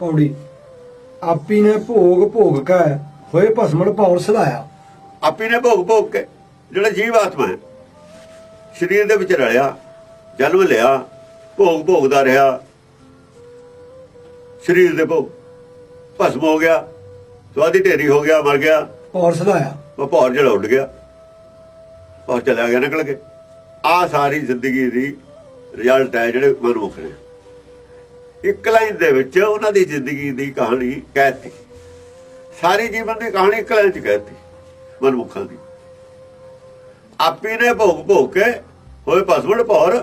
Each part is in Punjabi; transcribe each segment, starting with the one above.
ਪੌੜੀ ਆਪੀ ਨੇ ਭੋਗ ਭੋਗ ਕੇ ਹੋਏ ਭਸਮਣ ਭੌਰ ਸਦਾਇਆ ਆਪੀ ਨੇ ਭੋਗ ਭੋਗ ਕੇ ਜਿਹੜਾ ਜੀਵ ਆਤਮਾ ਹੈ। ਸਰੀਰ ਦੇ ਵਿੱਚ ਰਲਿਆ ਜਨਮ ਲਿਆ ਭੋਗ ਭੋਗਦਾ ਰਿਹਾ। ਸਰੀਰ ਦੇ ਭੋਗ ਭਸਮ ਹੋ ਗਿਆ ਸਵਾਦੀ ਢੇਰੀ ਹੋ ਗਿਆ ਮਰ ਗਿਆ। ਭੌਰ ਸਦਾਇਆ ਉਹ ਭੌਰ ਜਿਹੜਾ ਉੱਡ ਗਿਆ। ਭੌਰ ਚਲਾ ਗਿਆ ਨਿਕਲ ਕੇ। ਆ ਸਾਰੀ ਜ਼ਿੰਦਗੀ ਦੀ ਰਿਜ਼ਲਟ ਹੈ ਜਿਹੜੇ ਮਨੁੱਖ ਨੇ। ਇੱਕ ਲਾਈਨ ਦੇ ਵਿੱਚ ਉਹਨਾਂ ਦੀ ਜ਼ਿੰਦਗੀ ਦੀ ਕਹਾਣੀ ਕਹਿਤੀ। ਸਾਰੀ ਜੀਵਨ ਦੀ ਕਹਾਣੀ ਇੱਕ ਲਾਈਨ ਚ ਕਹਿਤੀ ਮਨੁੱਖਾਂ ਦੀ। ਆਪੀ ਨੇ ਭੋਗ ਭੋਗ ਕੇ ਹੋਏ ਪਸਵੜ ਭੌਰ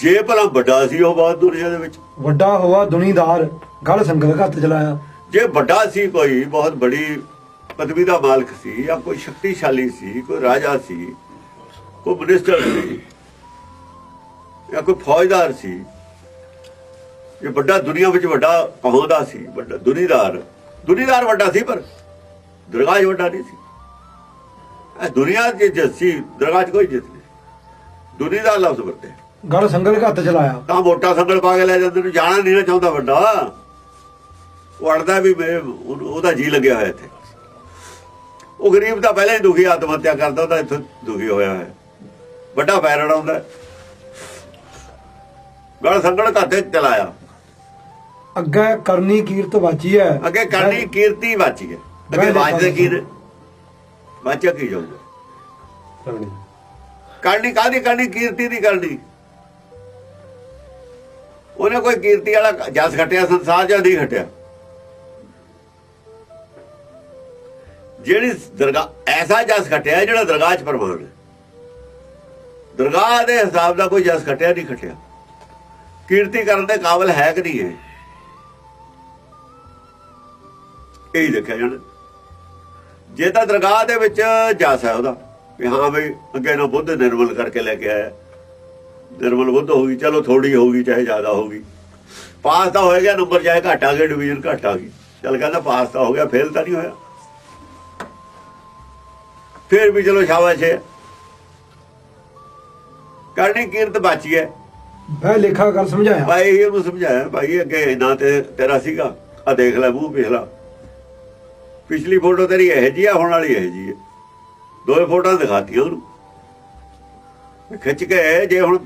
ਜੇ ਭਲਾ ਵੱਡਾ ਸੀ ਉਹ ਬਾਤ ਦੁਨੀਆ ਦੇ ਵਿੱਚ। ਵੱਡਾ ਹੋਆ ਦੁਨੀਦਾਰ ਗਲ ਸੰਗਲ ਘੱਤ ਚਲਾਇਆ। ਜੇ ਵੱਡਾ ਸੀ ਕੋਈ ਬਹੁਤ ਬੜੀ ਪਦਵੀ ਦਾ ਮਾਲਕ ਸੀ ਜਾਂ ਕੋਈ ਸ਼ਕਤੀਸ਼ਾਲੀ ਸੀ ਕੋਈ ਰਾਜਾ ਸੀ ਕੋਈ ਮਿਨਿਸਟਰ ਸੀ ਜਾਂ ਕੋਈ ਫੌਜਦਾਰ ਸੀ ਜੇ ਵੱਡਾ ਦੁਨੀਆ ਵਿੱਚ ਵੱਡਾ ਕਹਾਉਂਦਾ ਸੀ ਵੱਡਾ ਦੁਨੀਦਾਰ। ਦੁਨੀਦਾਰ ਵੱਡਾ ਸੀ ਪਰ ਦਰਗਾਹ ਵੱਡਾ ਨਹੀਂ ਸੀ। ਇਹ ਦੁਨੀਆ ਦੇ ਜਿੱਤ ਸੀ ਦਰਗਾਹ 'ਚ ਕੋਈ ਜਿੱਤ ਨਹੀਂ। ਦੁਨੀਦਾਰ ਲਫ਼ਜ਼ ਵਰਤੇ। ਗਲ ਸੰਗਲ ਘੱਤ ਚਲਾਇਆ। ਤਾਂ ਮੋਟਾ ਸੰਗਲ ਪਾ ਕੇ ਲੈ ਜਾਂਦੇ ਨੂੰ ਜਾਣਾ ਨਹੀਂ ਨਾ ਚਾਹੁੰਦਾ ਵੱਡਾ। ਉਹ ਅੜਦਾ ਵੀ ਉਹਦਾ ਜੀ ਲੱਗਿਆ ਹੋਇਆ ਇੱਥੇ। ਉਹ ਗਰੀਬ ਤਾਂ ਪਹਿਲਾਂ ਹੀ ਦੁਖੀ ਆਤਮ ਹੱਤਿਆ ਕਰਦਾ ਉਹਦਾ ਇੱਥੇ ਦੁਖੀ ਹੋਇਆ ਹੈ ਵੱਡਾ ਪੈਰ ਅੜਾਉਂਦਾ। ਹੈ। ਗਲ ਸੰਗਲ ਘਾਤੇ ਚਲਾਇਆ। ਅੱਗੇ ਕਰਨੀ ਕੀਰਤ ਵਾਚੀ ਹੈ। ਅੱਗੇ ਕਰਨੀ ਕੀਰਤੀ ਵਾਚੀ ਹੈ। ਅੱਗੇ ਮੈਂ ਦੇਖਾ ਵਾਚਦੇ ਕੀ ਜਾਊਗਾ? ਕਰਨੀ। ਕਾਦੀ ਕਰਨੀ? ਕੀਰਤੀ ਦੀ ਕਰਨੀ। ਉਹਨੇ ਕੋਈ ਕੀਰਤੀ ਵਾਲਾ ਜਸ ਖਟਿਆ ਸੰਸਾਰ ਜਾਂ ਨਹੀਂ ਖਟਿਆ ਜਿਹੜੀ ਦਰਗਾਹ ਐਸਾ ਜਸ ਖਟਿਆ ਜਿਹੜਾ ਦਰਗਾਹ 'ਚ ਪ੍ਰਮਾਣ ਹੈ। ਦਰਗਾਹ ਦੇ ਹਿਸਾਬ ਦਾ ਕੋਈ ਜਸ ਖਟਿਆ ਨਹੀਂ ਖਟਿਆ ਕੀਰਤੀ ਕਰਨ ਦੇ ਕਾਬਲ ਹੈ ਕਿ ਨਹੀਂ ਹੈ ਇਹ ਹੀ ਦੇਖਿਆ ਜਾਣਾ। ਜੇ ਤਾਂ ਦਰਗਾਹ ਦੇ ਵਿੱਚ ਜਸ ਹੈ ਉਹਦਾ ਵੀ ਹਾਂ ਵੀ ਅੱਗੇ ਨੂੰ ਬੁੱਧ ਨਿਰਮਲ ਕਰਕੇ ਲੈ ਕੇ ਆਇਆ। ਨਿਰਮਲ ਬੁੱਧ ਹੋ ਗਈ ਚਲੋ ਥੋੜੀ ਹੋਊਗੀ ਚਾਹੇ ਜ਼ਿਆਦਾ ਹੋਊਗੀ ਪਾਸ ਤਾਂ ਹੋਏਗਾ ਨੰਬਰ ਚਾਹੇ ਘੱਟ ਆ ਗਿਆ ਡਿਵੀਜ਼ਨ ਘੱਟ ਆ ਗਈ। ਚਲ ਕਹਿੰਦਾ ਪਾਸ ਤਾਂ ਹੋ ਗਿਆ ਫੇਲ ਤਾਂ ਨਹੀਂ ਹੋਇਆ। ਫਿਰ ਵੀ ਚਲੋ ਸ਼ਾਬਾਸ਼ ਹੈ। ਕਰਨੀ ਕੀਰਤ ਬਾਚੀ ਹੈ। ਬਹਿ ਲੇਖਾ ਗੱਲ ਸਮਝਾਇਆ। ਭਾਈ ਇਹਨੂੰ ਸਮਝਾਇਆ ਭਾਈ ਅੱਗੇ ਨਾ ਤੇ ਤੇਰਾ ਸੀਗਾ ਆ ਦੇਖ ਲੈ ਮੂੰਹ ਪਿਛਲਾ ਪਿਛਲੀ ਫੋਟੋ ਤੇਰੀ ਇਹ ਜੀ ਆ ਹੁਣ ਵਾਲੀ ਇਹ ਜੀ ਹੈ ਦੋਏ ਫੋਟੋਆਂ ਦਿਖਾਤੀਆਂ ਉਹਨੂੰ। ਖਿੱਚ ਕੇ ਜੇ ਹੁਣ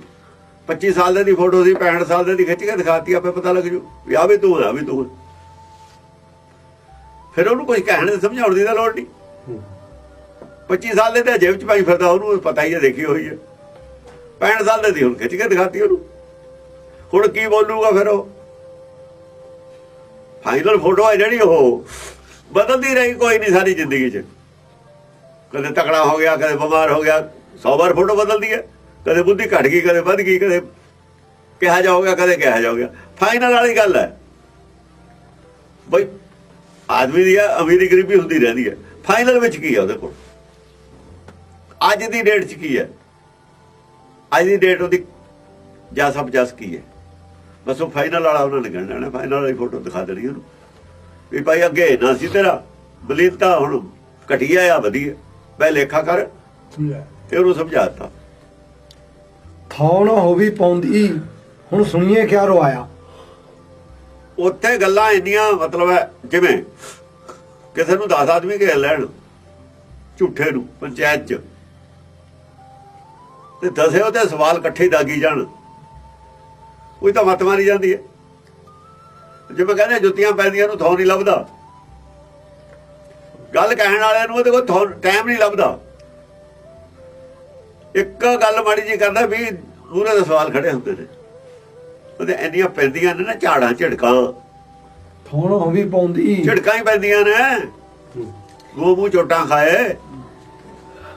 25 ਸਾਲ ਦੇ ਦੀ ਫੋਟੋ ਸੀ 65 ਸਾਲ ਦੇ ਦੀ ਖਿੱਚ ਕੇ ਦਿਖਾਤੀ ਆਪੇ ਪਤਾ ਲੱਗ ਜੂ ਵੀ ਆ ਵੀ ਤੂੰ ਆ ਵੀ ਤੂੰ। ਫਿਰ ਉਹਨੂੰ ਕੁਝ ਕਹਿਣ ਦੇ ਸਮਝਾਉਣ ਦੀ ਤਾਂ ਲੋੜ ਨਹੀਂ। 25 ਸਾਲ ਦੇ ਤੇ ਜੇਬ ਚ ਪਾਈ ਫਿਰਦਾ ਉਹਨੂੰ ਪਤਾ ਹੀ ਹੈ ਦੇਖੀ ਹੋਈ ਹੈ 65 ਸਾਲ ਦੇ ਦੀ ਹੁਣ ਖਿੱਚ ਕੇ ਦਿਖਾਤੀ ਉਹਨੂੰ। ਹੁਣ ਕੀ ਬੋਲੂਗਾ ਫਿਰ ਉਹ? ਫਾਈਨਲ ਫੋਟੋ ਹੈ ਜਿਹੜੀ ਉਹ। ਬਦਲਦੀ ਰਹੀ ਕੋਈ ਨਹੀਂ ਸਾਰੀ ਜ਼ਿੰਦਗੀ 'ਚ। ਕਦੇ ਤਕੜਾ ਹੋ ਗਿਆ, ਕਦੇ ਬਿਮਾਰ ਹੋ ਗਿਆ 100 ਵਾਰ ਫੋਟੋ ਬਦਲਦੀ ਹੈ। ਕਦੇ ਬੁੱਧੀ ਘਟ ਗਈ, ਕਦੇ ਵੱਧ ਗਈ, ਕਦੇ ਕਿਹਾ ਜਾਊਗਾ ਕਦੇ ਕਿਹਾ ਜਾਊਗਾ ਫਾਈਨਲ ਵਾਲੀ ਗੱਲ ਹੈ। ਬਈ, ਆਦਮੀ ਦੀ ਆ ਅਮੀਰੀ ਗਰੀਬੀ ਹੁੰਦੀ ਰਹਿੰਦੀ ਹੈ। ਫਾਈਨਲ ਵਿੱਚ ਕੀ ਹੈ ਉਹਦੇ ਕੋਲ? ਅੱਜ ਦੀ ਡੇਟ 'ਚ ਕੀ ਹੈ? ਅੱਜ ਦੀ ਡੇਟ ਉਹਦੀ ਜਾਂ ਸਭ ਜਸ ਕੀ ਹੈ? ਬਸ ਉਹ ਫਾਈਨਲ ਵਾਲਾ ਉਹਨਾਂ ਨੇ ਕਹਿਣਾ ਨਾ ਫਾਈਨਲ ਵਾਲੀ ਫੋਟੋ ਦਿਖਾ ਦੇਣੀ ਉਹਨੂੰ। ਵੀ ਭਾਈ ਅੱਗੇ ਨਾ ਸੀ ਤੇਰਾ। ਬਲੀਤਾ ਹੁਣ ਘਟੀਆ ਆ ਵਧੀਆ। ਬੈ ਲੇਖਾ ਕਰ ਤੇ ਉਹਨੂੰ ਸਮਝਾਤਾ ਨਾ ਹੋਵੀ ਪੌਂਦੀ ਹੁਣ ਸੁਣੀਏ ਕਿਆ ਰਵਾਇਆ। ਉੱਥੇ ਗੱਲਾਂ ਇੰਨੀਆਂ ਮਤਲਬ ਹੈ ਜਿਵੇਂ ਕਿਸੇ ਨੂੰ 10 ਆਦਮੀ ਘੇਰ ਲੈਣ ਝੂਠੇ ਨੂੰ ਪੰਚਾਇਤ 'ਚ। ਤੇ ਦਸੇ ਉਹਦੇ ਸਵਾਲ ਇਕੱਠੇ ਦਾਗੀ ਜਾਣ। ਕੋਈ ਤਾਂ ਮਤ ਮਾਰੀ ਜਾਂਦੀ ਹੈ। ਜਿਵੇਂ ਕਹਿੰਦੇ ਜੁੱਤੀਆਂ ਪੈਂਦੀਆਂ ਨੂੰ ਥਾਂ ਨਹੀਂ ਲੱਭਦਾ। ਗੱਲ ਕਹਿਣ ਵਾਲਿਆਂ ਨੂੰ ਉਹਦੇ ਕੋਲ ਟਾਈਮ ਨਹੀਂ ਲੱਭਦਾ। ਇੱਕ ਗੱਲ ਮਾੜੀ ਜੀ ਕਰਦਾ ਵੀ ਉਹਨੇ ਦੇ ਸਵਾਲ ਖੜੇ ਹੁੰਦੇ ਨੇ। ਉਹਦੇ ਇੰਨੀਆਂ ਪੈਂਦੀਆਂ ਨੇ ਨਾ ਝਾੜਾਂ ਝੜਕਾਂ। ਨਾ ਹੋਵੀ ਪੌਂਦੀ ਝੜਕਾਂ ਹੀ ਪੈਂਦੀਆਂ ਨੇ। ਗੋ ਮੂੰਹ ਚੋਟਾਂ ਖਾਏ।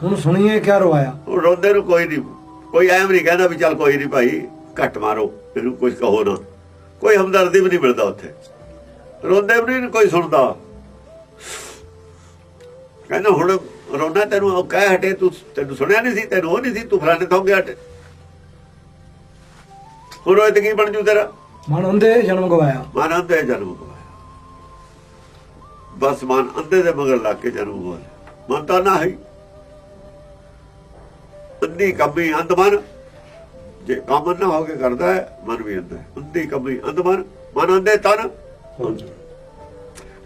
ਹੁਣ ਸੁਣੀਏ ਕਿਆ ਰਵਾਇਆ। ਉਹ ਰੋਂਦੇ ਨੂੰ ਕੋਈ ਨਹੀਂ ਕੋਈ ਐਮ ਨਹੀਂ ਕਹਿੰਦਾ ਵੀ ਚੱਲ ਕੋਈ ਨਹੀਂ ਭਾਈ ਘੱਟ ਮਾਰੋ ਇਹਨੂੰ ਕੁਝ ਕਹੋ ਨਾ। ਕੋਈ ਹਮਦਰਦੀ ਵੀ ਨਹੀਂ ਮਿਲਦਾ ਉੱਥੇ। ਰੋਂਦੇ ਵੀ ਨਹੀਂ ਕੋਈ ਸੁਣਦਾ। ਕਹਿੰਦਾ ਹੁਣ ਰੋਣਾ ਤੈਨੂੰ ਉਹ ਕਹਿ ਹਟੇ ਤੂੰ ਤੈਨੂੰ ਸੁਣਿਆ ਨਹੀਂ ਸੀ ਤੈਨੂੰ ਉਹ ਨਹੀਂ ਸੀ ਤੂੰ ਫਲਾਣੇ ਤੋਂ ਗਿਆ ਹਟੇ। ਹੁਣ ਉਹ ਤੇ ਕੀ ਬਣ ਜੂ ਤੇਰਾ। ਮਨ ਅੰਦੇ ਜਨਮ ਗਵਾਇਆ। ਮਨ ਅੰਧੇ ਜਨਮ ਗਵਾਇਆ। ਬਸ ਮਨ ਅੰਧੇ ਦੇ ਮਗਰ ਲੱਗ ਕੇ ਜਨਮ ਗਵਾਇਆ। ਮਨ ਤਾਂ ਨਾ ਹੈ। ਅੰਧੀ ਕੰਮੀ ਅੰਧ ਮਨ ਜੇ ਕੰਮ ਨਾ ਹੋ ਕੇ ਕਰਦਾ ਹੈ ਮਨ ਵੀ ਹੈ। ਅੰਧੀ ਕੰਮੀ ਅੰਧ ਮਨ ਅੰਦੇ ਤਨ।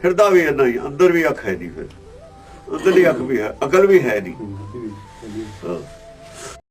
ਹਿਰਦਾ ਵੀ ਇੰਨਾ ਹੀ ਅੰਦਰ ਵੀ ਅੱਖ ਹੈ ਨਹੀਂ ਫਿਰ। ਅੰਦਰਲੀ ਅੱਖ ਵੀ ਹੈ ਅਕਲ ਵੀ ਹੈ ਨਹੀਂ। ਹਾਂ।